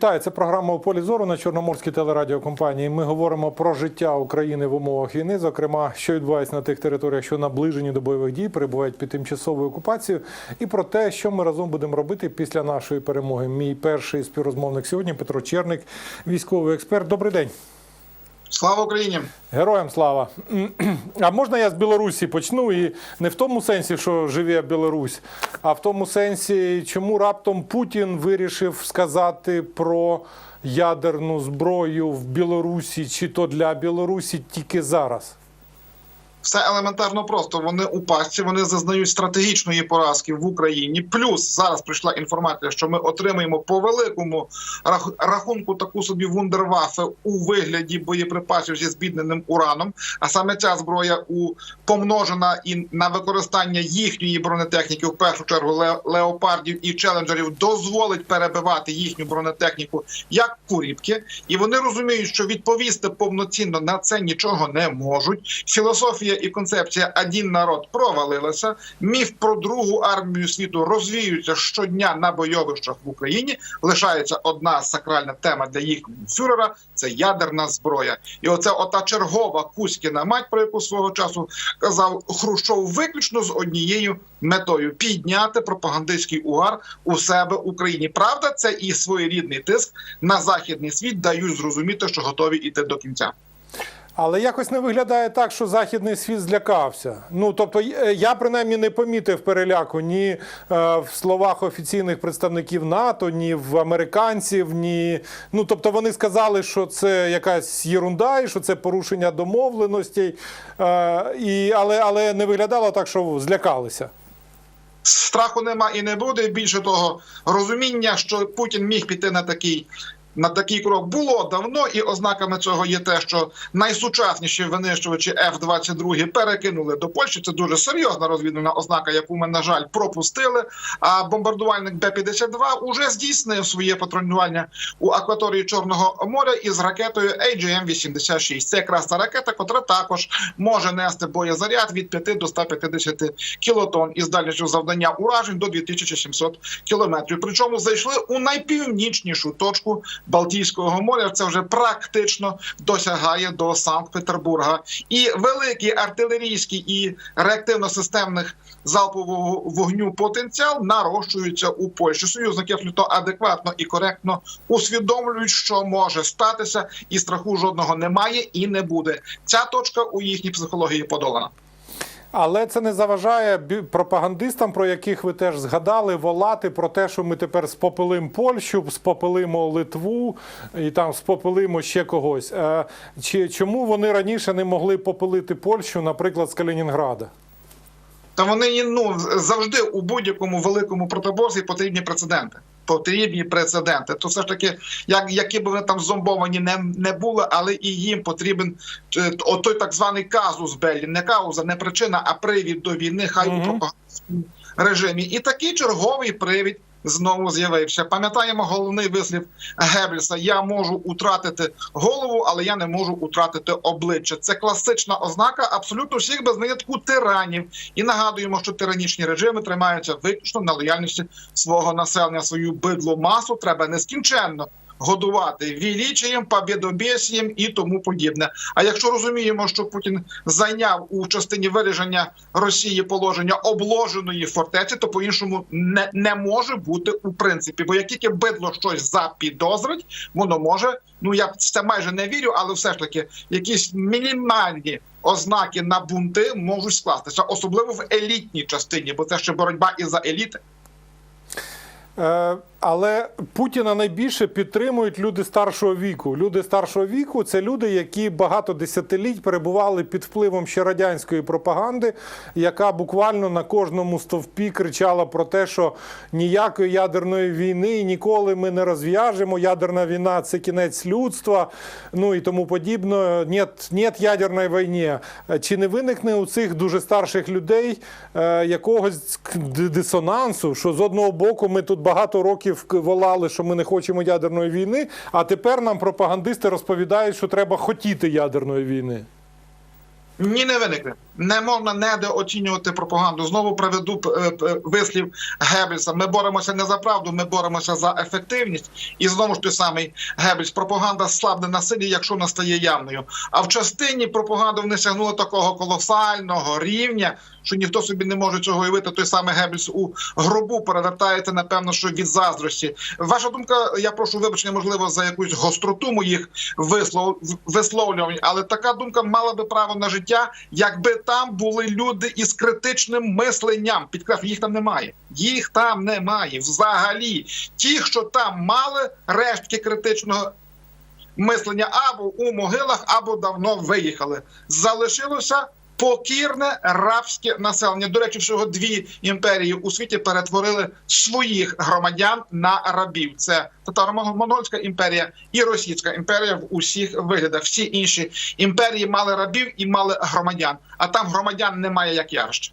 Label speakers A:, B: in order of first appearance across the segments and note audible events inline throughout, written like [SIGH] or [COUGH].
A: Вітаю, це програма у полі зору на Чорноморській телерадіокомпанії. Ми говоримо про життя України в умовах війни, зокрема, що відбувається на тих територіях, що наближені до бойових дій, перебувають під тимчасовою окупацією, і про те, що ми разом будемо робити після нашої перемоги. Мій перший співрозмовник сьогодні Петро Черник, військовий експерт. Добрий день.
B: Слава Україні!
A: Героям слава. А можна я з Білорусі почну? І не в тому сенсі, що живе Білорусь, а в тому сенсі, чому раптом Путін вирішив сказати про ядерну зброю в Білорусі, чи то для Білорусі тільки зараз?
B: Все елементарно просто. Вони у пастці, вони зазнають стратегічної поразки в Україні. Плюс зараз прийшла інформація, що ми отримаємо по великому рахунку таку собі вундервафе у вигляді боєприпасів зі збідненим ураном. А саме ця зброя у помножена і на використання їхньої бронетехніки, в першу чергу ле- леопардів і челенджерів, дозволить перебивати їхню бронетехніку як куріпки. І вони розуміють, що відповісти повноцінно на це нічого не можуть. Філософія і концепція «один народ провалилася. Міф про другу армію світу розвіюється щодня на бойовищах в Україні. Лишається одна сакральна тема для їхнього фюрера це ядерна зброя. І оце ота чергова Кузькіна мать, про яку свого часу казав Хрущов, виключно з однією метою підняти пропагандистський угар у себе в Україні. Правда, це і своєрідний тиск на західний світ дають зрозуміти, що готові йти до кінця.
A: Але якось не виглядає так, що західний світ злякався. Ну тобто, е, я принаймні не помітив переляку ні е, в словах офіційних представників НАТО, ні в американців, ні. Ну тобто вони сказали, що це якась єрунда, і що це порушення домовленостей. Е, і, але, але не виглядало так, що злякалися.
B: Страху нема і не буде. Більше того, розуміння, що Путін міг піти на такий. На такий крок було давно, і ознаками цього є те, що найсучасніші винищувачі F-22 перекинули до Польщі. Це дуже серйозна розвідувальна ознака, яку ми, на жаль, пропустили. А бомбардувальник Б-52 уже здійснив своє патрулювання у акваторії Чорного моря із ракетою AGM-86. Це якраз та ракета, котра також може нести боєзаряд від 5 до 150 кілотон із дальністю завдання уражень до 2700 кілометрів. Причому зайшли у найпівнічнішу точку Балтійського моря. Це вже практично досягає до Санкт-Петербурга. І великий артилерійський і реактивно-системних залпового вогню потенціал нарощується у Польщі. Союзники абсолютно адекватно і коректно усвідомлюють, що може статися, і страху жодного немає і не буде. Ця точка у їхній психології подолана.
A: Але це не заважає пропагандистам, про яких ви теж згадали, волати про те, що ми тепер спопилимо Польщу, спопилимо Литву і там спопилимо ще когось. Е, Чи чому вони раніше не могли попилити Польщу, наприклад, з Калінінграда?
B: Та вони ну завжди у будь-якому великому протиборстві потрібні прецеденти. Потрібні прецеденти. То все ж таки, як які б вони там зомбовані не, не були, але і їм потрібен е, отой так званий казус Беллі. Не кауза, не причина, а привід до війни. Хай у пропагандистському режимі. І такий черговий привід. Знову з'явився. Пам'ятаємо головний вислів Геббельса: Я можу утратити голову, але я не можу утратити обличчя. Це класична ознака абсолютно всіх без винятку тиранів. І нагадуємо, що тиранічні режими тримаються виключно на лояльності свого населення. Свою бидлу масу треба нескінченно годувати вілічаєм, побєдобєсієм і тому подібне. А якщо розуміємо, що Путін зайняв у частині виріження Росії положення обложеної фортеці, то по-іншому не, не може бути у принципі. Бо як тільки бидло щось запідозрить, воно може. Ну я це майже не вірю, але все ж таки якісь мінімальні ознаки на бунти можуть скластися, особливо в елітній частині, бо це ще боротьба і за еліти.
A: Е, Але Путіна найбільше підтримують люди старшого віку. Люди старшого віку це люди, які багато десятиліть перебували під впливом ще радянської пропаганди, яка буквально на кожному стовпі кричала про те, що ніякої ядерної війни ніколи ми не розв'яжемо. Ядерна війна це кінець людства, ну і тому подібне. Нет, нет ядерної війни. Чи не виникне у цих дуже старших людей е, якогось дисонансу, що з одного боку ми тут багато років к- волали, що ми не хочемо ядерної війни, а тепер нам пропагандисти розповідають, що треба хотіти ядерної війни.
B: Ні, не виникне. Не можна недооцінювати пропаганду. Знову приведу е, п- вислів Геббельса. Ми боремося не за правду, ми боремося за ефективність. І знову ж той самий Геббельс. Пропаганда слабне на силі, якщо вона стає явною. А в частині пропаганди вони сягнули такого колосального рівня, що ніхто собі не може цього уявити. Той самий Геббельс у гробу перевертається, напевно, що від заздрості. Ваша думка, я прошу вибачення, можливо, за якусь гостроту моїх вислов... висловлювань, але така думка мала би право на життя, якби там були люди із критичним мисленням. Підкреслю, їх там немає. Їх там немає взагалі. Ті, що там мали рештки критичного мислення або у могилах, або давно виїхали. Залишилося покірне рабське населення. До речі, всього дві імперії у світі перетворили своїх громадян на рабів. Це татаро-монгольська імперія і Російська імперія в усіх виглядах. Всі інші імперії мали рабів і мали громадян. А там громадян немає як явище.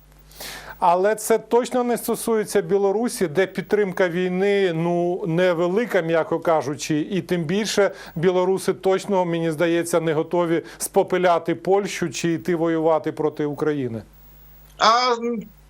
A: Але це точно не стосується Білорусі, де підтримка війни ну невелика, м'яко кажучи, і тим більше білоруси точно мені здається не готові спопиляти Польщу чи йти воювати проти України.
B: А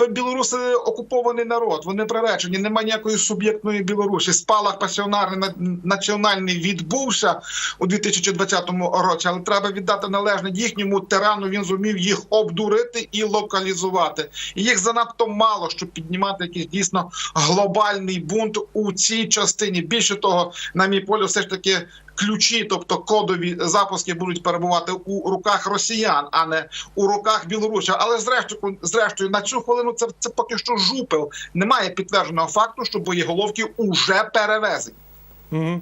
B: білоруси окупований народ. Вони приречені. Немає ніякої суб'єктної Білорусі. Спалах пасіонарний національний відбувся у 2020 році, але треба віддати належне їхньому тирану. Він зумів їх обдурити і локалізувати. І їх занадто мало, щоб піднімати якийсь дійсно глобальний бунт у цій частині. Більше того, на мій полі, все ж таки. Ключі, тобто кодові запуски, будуть перебувати у руках росіян, а не у руках Білорусі. Але зрештою, зрештою, на цю хвилину це, це поки що жупел. Немає підтвердженого факту, що боєголовки уже перевезені.
A: Угу.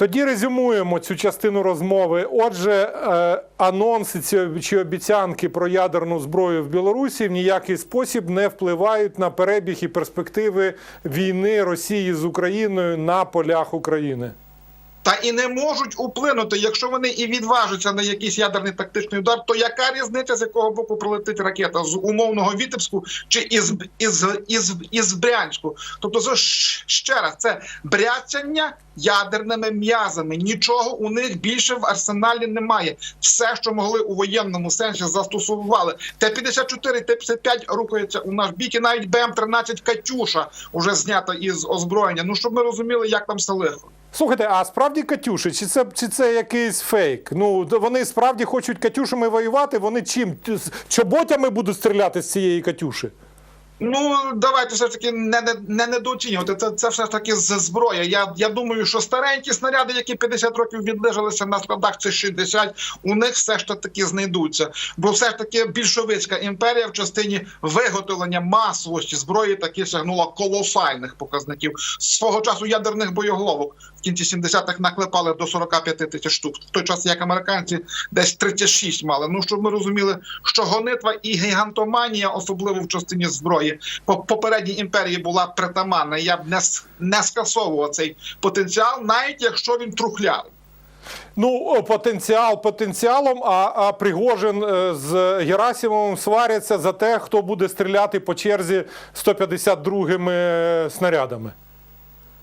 A: Тоді резюмуємо цю частину розмови. Отже, е, анонси чи обіцянки про ядерну зброю в Білорусі в ніякий спосіб не впливають на перебіг і перспективи війни Росії з Україною на полях України.
B: Та і не можуть вплинути, якщо вони і відважаться на якийсь ядерний тактичний удар, то яка різниця, з якого боку прилетить ракета з умовного Вітебську чи із із, із, із Брянську? Тобто, це ще раз, це бряцяння ядерними м'язами. Нічого у них більше в арсеналі немає. Все, що могли у воєнному сенсі, застосували. Т-54, Т-55 рухаються у наш бік, і навіть БМ-13 Катюша вже знята із озброєння. Ну щоб ми розуміли, як там все лихо.
A: Слухайте, а справді Катюші, чи це, чи це якийсь фейк? Ну, вони справді хочуть Катюшами воювати, вони чим? Чоботями будуть стріляти з цієї Катюші?
B: Ну давайте все ж таки не, не, не недооцінювати. Це, це все ж таки з зброя. Я, я думаю, що старенькі снаряди, які 50 років відлежалися на складах, це 60, у них все ж таки знайдуться. Бо все ж таки більшовицька імперія в частині виготовлення масовості зброї таки сягнула колосальних показників. Свого часу ядерних боєголовок в кінці 70-х наклепали до 45 тисяч штук. В той час як американці десь 36 мали. Ну щоб ми розуміли, що гонитва і гігантоманія, особливо в частині зброї, по попередній імперії була притаманна. Я б не, не скасовував цей потенціал, навіть якщо він трухлявий.
A: Ну, потенціал потенціалом, а, а Пригожин е, з Герасимовим сваряться за те, хто буде стріляти по черзі 152-ми е, снарядами.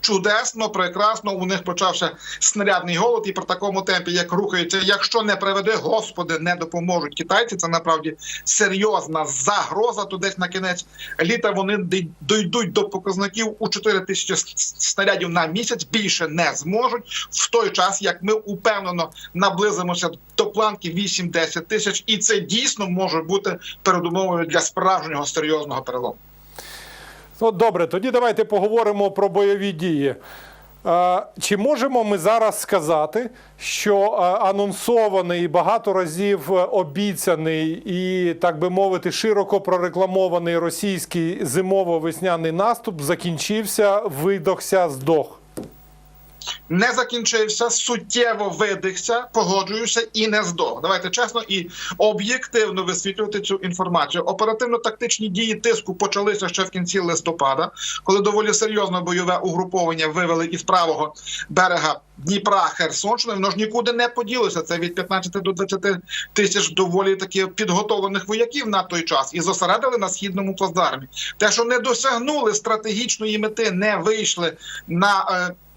B: Чудесно, прекрасно. У них почався снарядний голод, і при такому темпі, як рухаються, якщо не приведе, господи, не допоможуть китайці. Це насправді серйозна загроза. То десь на кінець літа вони дійдуть до показників у 4 тисячі снарядів на місяць. Більше не зможуть в той час, як ми упевнено наблизимося до планки 8-10 тисяч, і це дійсно може бути передумовою для справжнього серйозного перелому.
A: Ну, добре, тоді давайте поговоримо про бойові дії. Чи можемо ми зараз сказати, що анонсований і багато разів е, обіцяний і, так би мовити, широко прорекламований російський зимово-весняний наступ закінчився, видохся, здох?
B: Не закінчився, суттєво видихся, погоджуюся і не здох. Давайте чесно і об'єктивно висвітлювати цю інформацію. Оперативно-тактичні дії тиску почалися ще в кінці листопада, коли доволі серйозно бойове угруповання вивели із правого берега Дніпра, Херсонщини, воно ж нікуди не поділося. Це від 15 до 20 тисяч доволі таки підготовлених вояків на той час і зосередили на східному плацдармі. Те, що не досягнули стратегічної мети, не вийшли на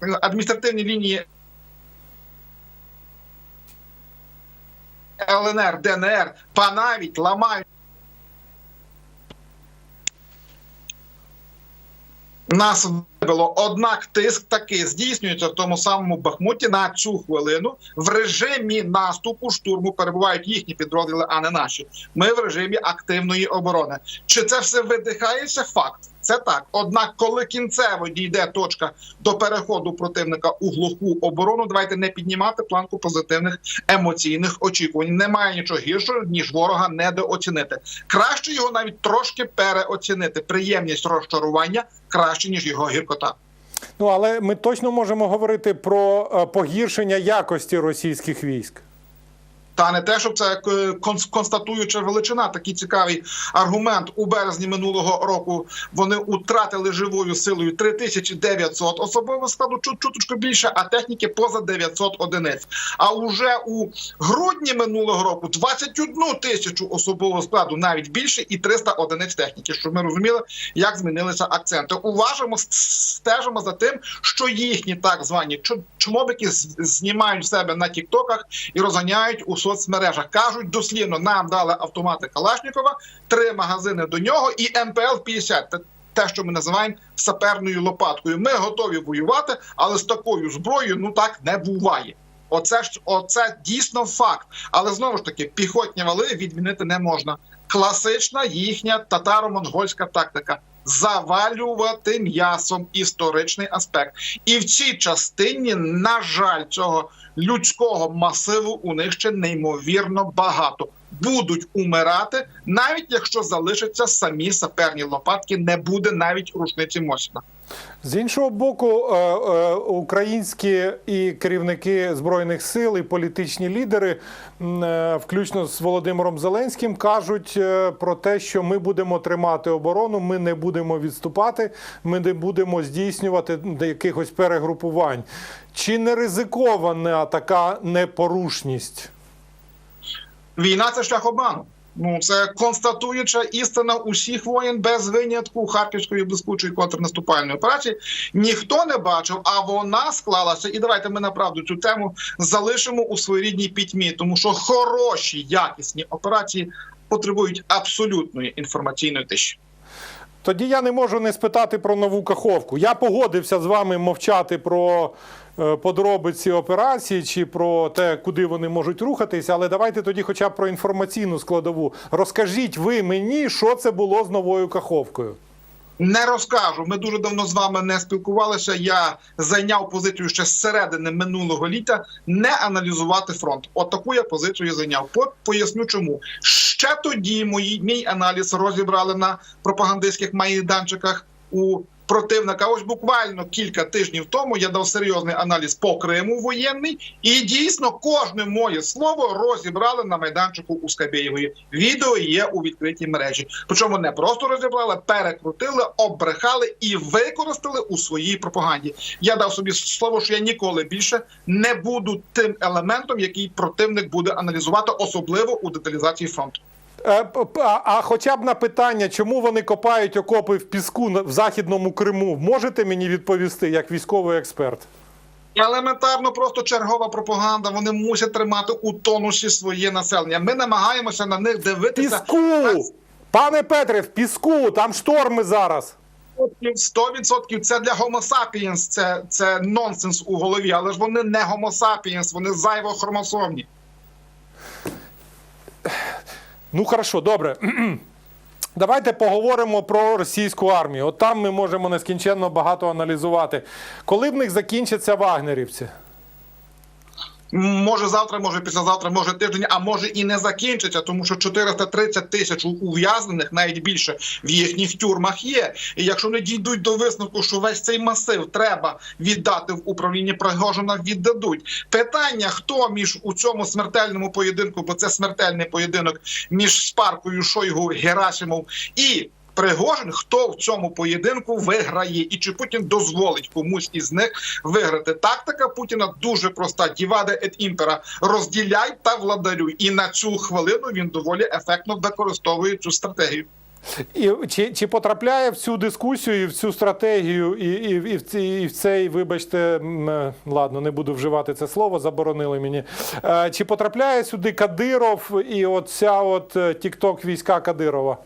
B: е, адміністративні лінії. ЛНР, ДНР, панавіть, ламають. Нас вибило, однак тиск таки здійснюється в тому самому Бахмуті на цю хвилину. В режимі наступу штурму перебувають їхні підрозділи, а не наші. Ми в режимі активної оборони. Чи це все видихається? Факт. Це так. Однак, коли кінцево дійде точка до переходу противника у глуху оборону, давайте не піднімати планку позитивних емоційних очікувань. Немає нічого гіршого ніж ворога недооцінити. Краще його навіть трошки переоцінити. Приємність розчарування краще ніж його гіркота.
A: Ну але ми точно можемо говорити про е, погіршення якості російських військ.
B: Та не те, щоб це е, констатуюча величина. Такий цікавий аргумент у березні минулого року. Вони втратили живою силою 3900 особового складу, чут чуточку більше, а техніки поза 900 одиниць. А уже у грудні минулого року 21 тисячу особового складу, навіть більше, і 300 одиниць техніки. Щоб ми розуміли, як змінилися акценти. Уважимо, стежимо за тим, що їхні так звані чмобики знімають себе на тіктоках і розганяють у соцмережах. кажуть дослівно, нам дали автомати Калашнікова, три магазини до нього і МПЛ 50 Те- Те, що ми називаємо саперною лопаткою. Ми готові воювати, але з такою зброєю ну так не буває. Оце ж оце дійсно факт. Але знову ж таки, піхотні вали відмінити не можна. Класична їхня татаро-монгольська тактика завалювати м'ясом історичний аспект. І в цій частині, на жаль, цього людського масиву у них ще неймовірно багато. Будуть умирати, навіть якщо залишаться самі саперні лопатки, не буде навіть рушниці Мосіна.
A: З іншого боку, е, е, українські і керівники збройних сил, і політичні лідери, е, включно з Володимиром Зеленським, кажуть про те, що ми будемо тримати оборону, ми не будемо відступати, ми не будемо здійснювати якихось перегрупувань. Чи не ризикована така непорушність?
B: Війна це шлях обману. Ну це констатуюча істина усіх воєн без винятку харківської блискучої контрнаступальної операції. Ніхто не бачив, а вона склалася. І давайте ми направду цю тему залишимо у своєрідній пітьмі, тому що хороші якісні операції потребують абсолютної інформаційної тиші.
A: Тоді я не можу не спитати про нову каховку. Я погодився з вами мовчати про е, подробиці операції чи про те, куди вони можуть рухатися, але давайте тоді, хоча б про інформаційну складову. Розкажіть ви мені, що це було з новою каховкою.
B: Не розкажу. Ми дуже давно з вами не спілкувалися. Я зайняв позицію ще з середини минулого літа не аналізувати фронт. От я позицію зайняв. По- Поясню, чому ще тоді мої мій аналіз розібрали на пропагандистських майданчиках у противника. Ось буквально кілька тижнів тому я дав серйозний аналіз по Криму воєнний, і дійсно кожне моє слово розібрали на майданчику у Скабєєвої. Відео є у відкритій мережі. Причому не просто розібрали, перекрутили, обрехали і використали у своїй пропаганді. Я дав собі слово, що я ніколи більше не буду тим елементом, який противник буде аналізувати, особливо у деталізації фронту.
A: Е, А, хоча б на питання, чому вони копають окопи в піску в Західному Криму, можете мені відповісти як військовий експерт?
B: Елементарно, просто чергова пропаганда. Вони мусять тримати у тонусі своє населення. Ми намагаємося на них дивитися.
A: Піску! Пане Петре, в піску, там шторми зараз.
B: 100% це для sapiens, це, це нонсенс у голові, але ж вони не sapiens, вони зайвохромосомні.
A: Ну, хорошо, добре. [CLEARS THROAT] Давайте поговоримо про російську армію. От там ми можемо нескінченно багато аналізувати. Коли в них закінчаться вагнерівці?
B: Може завтра, може післязавтра, може тиждень, а може і не закінчиться, тому що 430 тисяч ув'язнених, навіть більше в їхніх тюрмах є. І якщо не дійдуть до висновку, що весь цей масив треба віддати в управління Пригожина, віддадуть питання, хто між у цьому смертельному поєдинку, бо це смертельний поєдинок між Спаркою, Шойгу, Герасимов і. Пригожин, хто в цьому поєдинку виграє, і чи Путін дозволить комусь із них виграти? Тактика Путіна дуже проста: діваде ет імпера, розділяй та владарюй. І на цю хвилину він доволі ефектно використовує цю стратегію.
A: І чи, чи потрапляє в цю дискусію і в цю стратегію, і, і, і, в, ці, і в цей, вибачте, е, ладно, не буду вживати це слово, заборонили мені. Е, Чи потрапляє сюди Кадиров і оця от е, тікток війська Кадирова?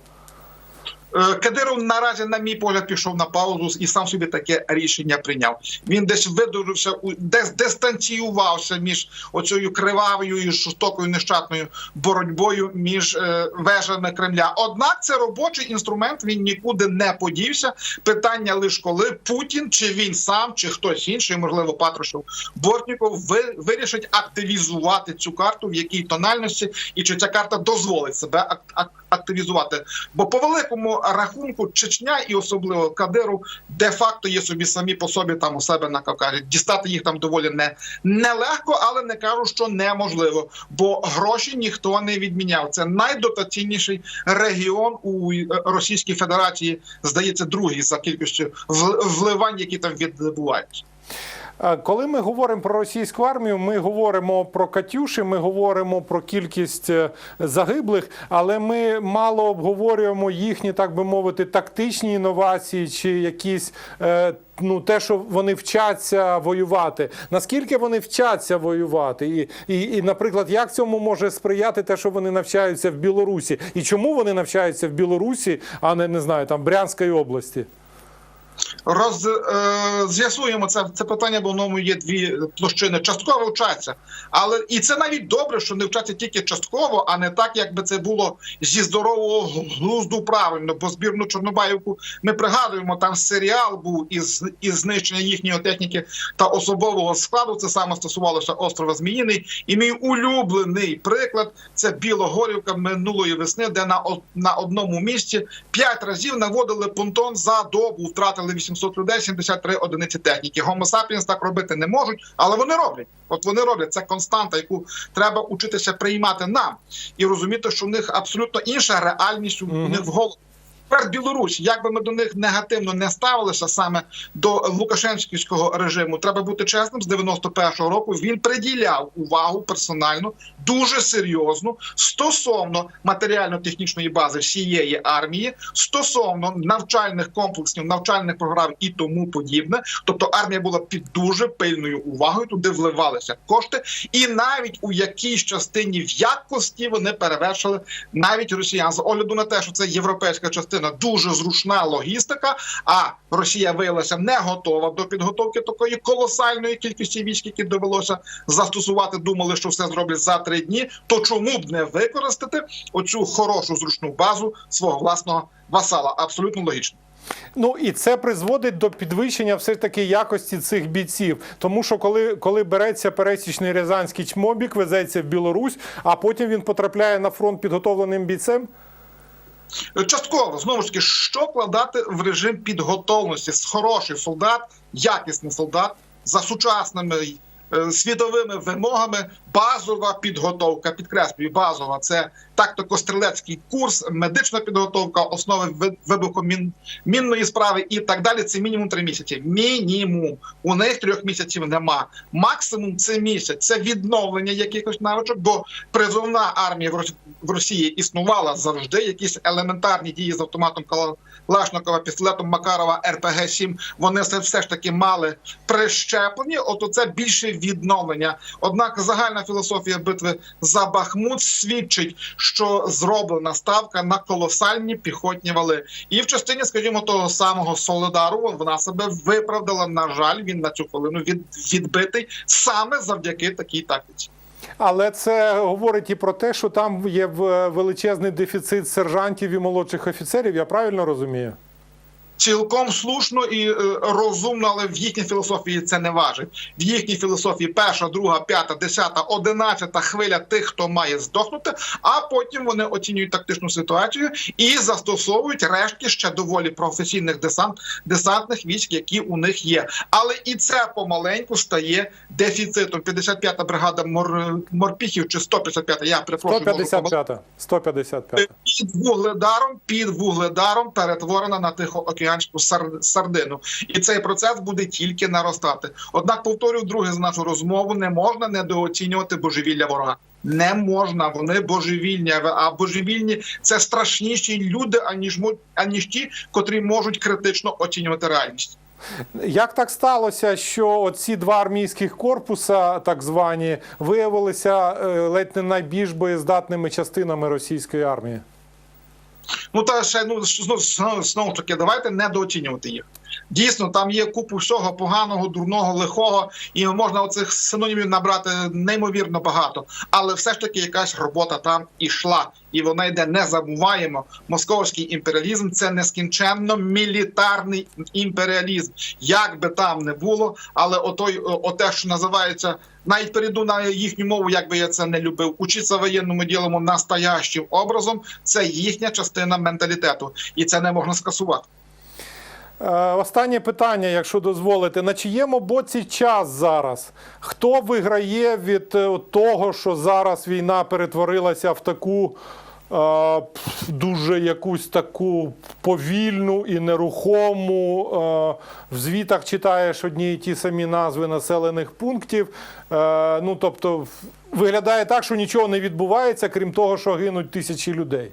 B: Е, Кадиров наразі, на мій погляд, пішов на паузу і сам собі таке рішення прийняв. Він десь видужився, десь дистанціювався між оцією кривавою і жорстокою нещатною боротьбою між е, вежами Кремля. Однак це робочий інструмент. Він нікуди не подівся. Питання лише коли Путін, чи він сам, чи хтось інший, можливо, Патрушев Бортніков, ви, вирішить активізувати цю карту, в якій тональності, і чи ця карта дозволить себе ак- ак- активізувати. Бо по великому рахунку Чечня і особливо Кадиру де-факто є собі самі по собі там у себе на Кавказі. Дістати їх там доволі не нелегко, але не кажу, що неможливо. Бо гроші ніхто не відміняв. Це найдотаційніший регіон у Російській Федерації, здається, другий за кількістю вливань, які там відбуваються.
A: Коли ми говоримо про російську армію, ми говоримо про Катюші, ми говоримо про кількість е, загиблих, але ми мало обговорюємо їхні, так би мовити, тактичні інновації чи якісь. е, Ну, те, що вони вчаться воювати, наскільки вони вчаться воювати, і, і, і, наприклад, як цьому може сприяти те, що вони навчаються в Білорусі, і чому вони навчаються в Білорусі, а не не знаю, там Брянської області?
B: Роз е, з'ясуємо це. Це питання, бо в ньому є дві площини. Частково вчаться, але і це навіть добре, що не вчаться тільки частково, а не так, якби це було зі здорового глузду правильно. Бо збірну Чорнобаївку ми пригадуємо, там серіал був із із знищення їхньої техніки та особового складу. Це саме стосувалося острова Зміїний. І мій улюблений приклад це Білогорівка минулої весни, де на на одному місці п'ять разів наводили понтон за добу, втратили 800 людей, 73 одиниці техніки. Homo sapiens так робити не можуть, але вони роблять. От вони роблять це константа, яку треба учитися приймати нам і розуміти, що в них абсолютно інша реальність у них в голові. Тепер Білорусь, як би ми до них негативно не ставилися саме до Лукашенківського режиму, треба бути чесним. З 91-го року він приділяв увагу персонально дуже серйозну стосовно матеріально-технічної бази всієї армії, стосовно навчальних комплексів, навчальних програм і тому подібне. Тобто армія була під дуже пильною увагою, туди вливалися кошти, і навіть у якійсь частині в якості вони перевершили навіть росіян з огляду на те, що це європейська частина дуже зручна логістика. А Росія виявилася не готова до підготовки такої колосальної кількості військ, які довелося застосувати. Думали, що все зроблять за три дні. То чому б не використати оцю хорошу зручну базу свого власного васала? Абсолютно логічно.
A: Ну і це призводить до підвищення все ж таки якості цих бійців. Тому що коли, коли береться пересічний рязанський чмобік, везеться в Білорусь, а потім він потрапляє на фронт підготовленим бійцем.
B: Частково знову ж таки, що вкладати в режим підготовності з хороший солдат, якісний солдат за сучасними світовими вимогами. Базова підготовка, підкреслюю, базова це тактико-стрілецький курс, медична підготовка, основи ви- вибухомінної справи і так далі. Це мінімум три місяці. Мінімум у них трьох місяців нема. Максимум це місяць. Це відновлення якихось навичок, бо призовна армія в Рос- в Росії існувала завжди. Якісь елементарні дії з автоматом Калашникова, пістолетом Макарова, РПГ 7 Вони все ж таки мали прищеплені. От це більше відновлення. Однак загальна філософія битви за Бахмут свідчить, що зроблена ставка на колосальні піхотні вали. І в частині, скажімо, того самого Солидару вона себе виправдала. На жаль, він на цю хвилину від, відбитий саме завдяки такій тактиці.
A: Але це говорить і про те, що там є величезний дефіцит сержантів і молодших офіцерів. Я правильно розумію?
B: Цілком слушно і е, розумно, але в їхній філософії це не важить. В їхній філософії перша, друга, п'ята, десята, одинадцята хвиля тих, хто має здохнути. А потім вони оцінюють тактичну ситуацію і застосовують рештки ще доволі професійних десант десантних військ, які у них є. Але і це помаленьку стає дефіцитом. 55-та бригада мор, морпіхів чи 155-та, Я перепрошую, можу помилитися.
A: 155. 155.
B: під вугледаром, під вугледаром перетворена на тихоокеанську сар- сардину, і цей процес буде тільки наростати. Однак, повторюю друге за нашу розмову: не можна недооцінювати божевілля ворога. Не можна, вони божевільні. А божевільні це страшніші люди, аніж аніж ті, котрі можуть критично оцінювати реальність.
A: Як так сталося, що оці два армійських корпуса, так звані, виявилися е, ледь не найбільш боєздатними частинами російської армії?
B: Ну та ще ну знову ж таки, давайте недооцінювати їх. Дійсно, там є купу всього поганого, дурного, лихого, і можна оцих синонімів набрати неймовірно багато. Але все ж таки якась робота там ішла, і вона йде. Не забуваємо. Московський імперіалізм це нескінченно мілітарний імперіалізм. Як би там не було, але отой, оте, що називається. Навіть перейду на їхню мову, як би я це не любив. Учиться воєнному ділому настоящим образом. Це їхня частина менталітету, і це не можна скасувати.
A: Е, Останнє питання, якщо дозволите, на чиєму боці час зараз? Хто виграє від е, того, що зараз війна перетворилася в таку е, дуже якусь таку повільну і нерухому? В звітах читаєш одні і ті самі назви населених пунктів. Ну тобто, виглядає так, що нічого не відбувається, крім того, що гинуть тисячі людей.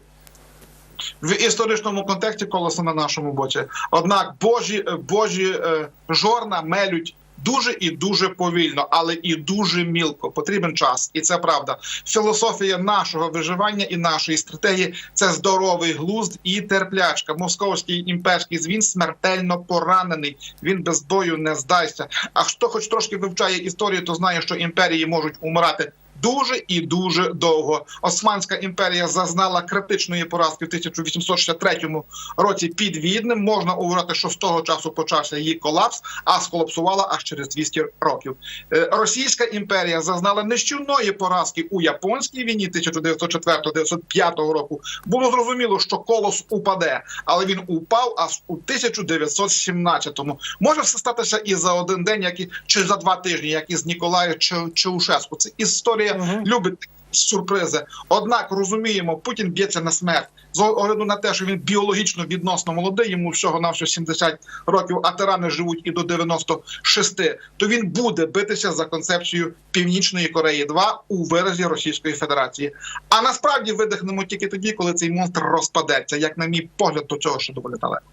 B: В історичному контексті колесо на нашому боці. Однак божі божі е, жорна мелють. Дуже і дуже повільно, але і дуже мілко. Потрібен час, і це правда. Філософія нашого виживання і нашої стратегії це здоровий глузд і терплячка. Московський імперський звін смертельно поранений. Він без бою не здасться. А хто хоч трошки вивчає історію, то знає, що імперії можуть умирати дуже і дуже довго. Османська імперія зазнала критичної поразки в 1863 році під Віднем. Можна говорити, що з того часу почався її колапс, а сколапсувала аж через 200 років. Е, Російська імперія зазнала нищівної поразки у японській війні 1904-1905 року. Було зрозуміло, що колос упаде, але він упав аж у 1917-му. Може все статися і за один день, як і чи за два тижні, як із Ніколаєм чи Чаушеску. Це історія
A: Мгм.
B: любить сюрпризи. Однак розуміємо, Путін б'ється на смерть з огляду на те, що він біологічно відносно молодий, йому всього навсього 70 років, а тирани живуть і до 96, То він буде битися за концепцію Північної Кореї 2 у виразі Російської Федерації. А насправді видихнемо тільки тоді, коли цей монстр розпадеться. Як на мій погляд, до цього ще доволі далеко.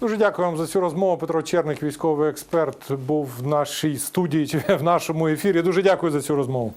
A: Дуже дякую вам за цю розмову. Петро Черник, військовий експерт, був в нашій студії чи в нашому ефірі. Дуже дякую за цю розмову.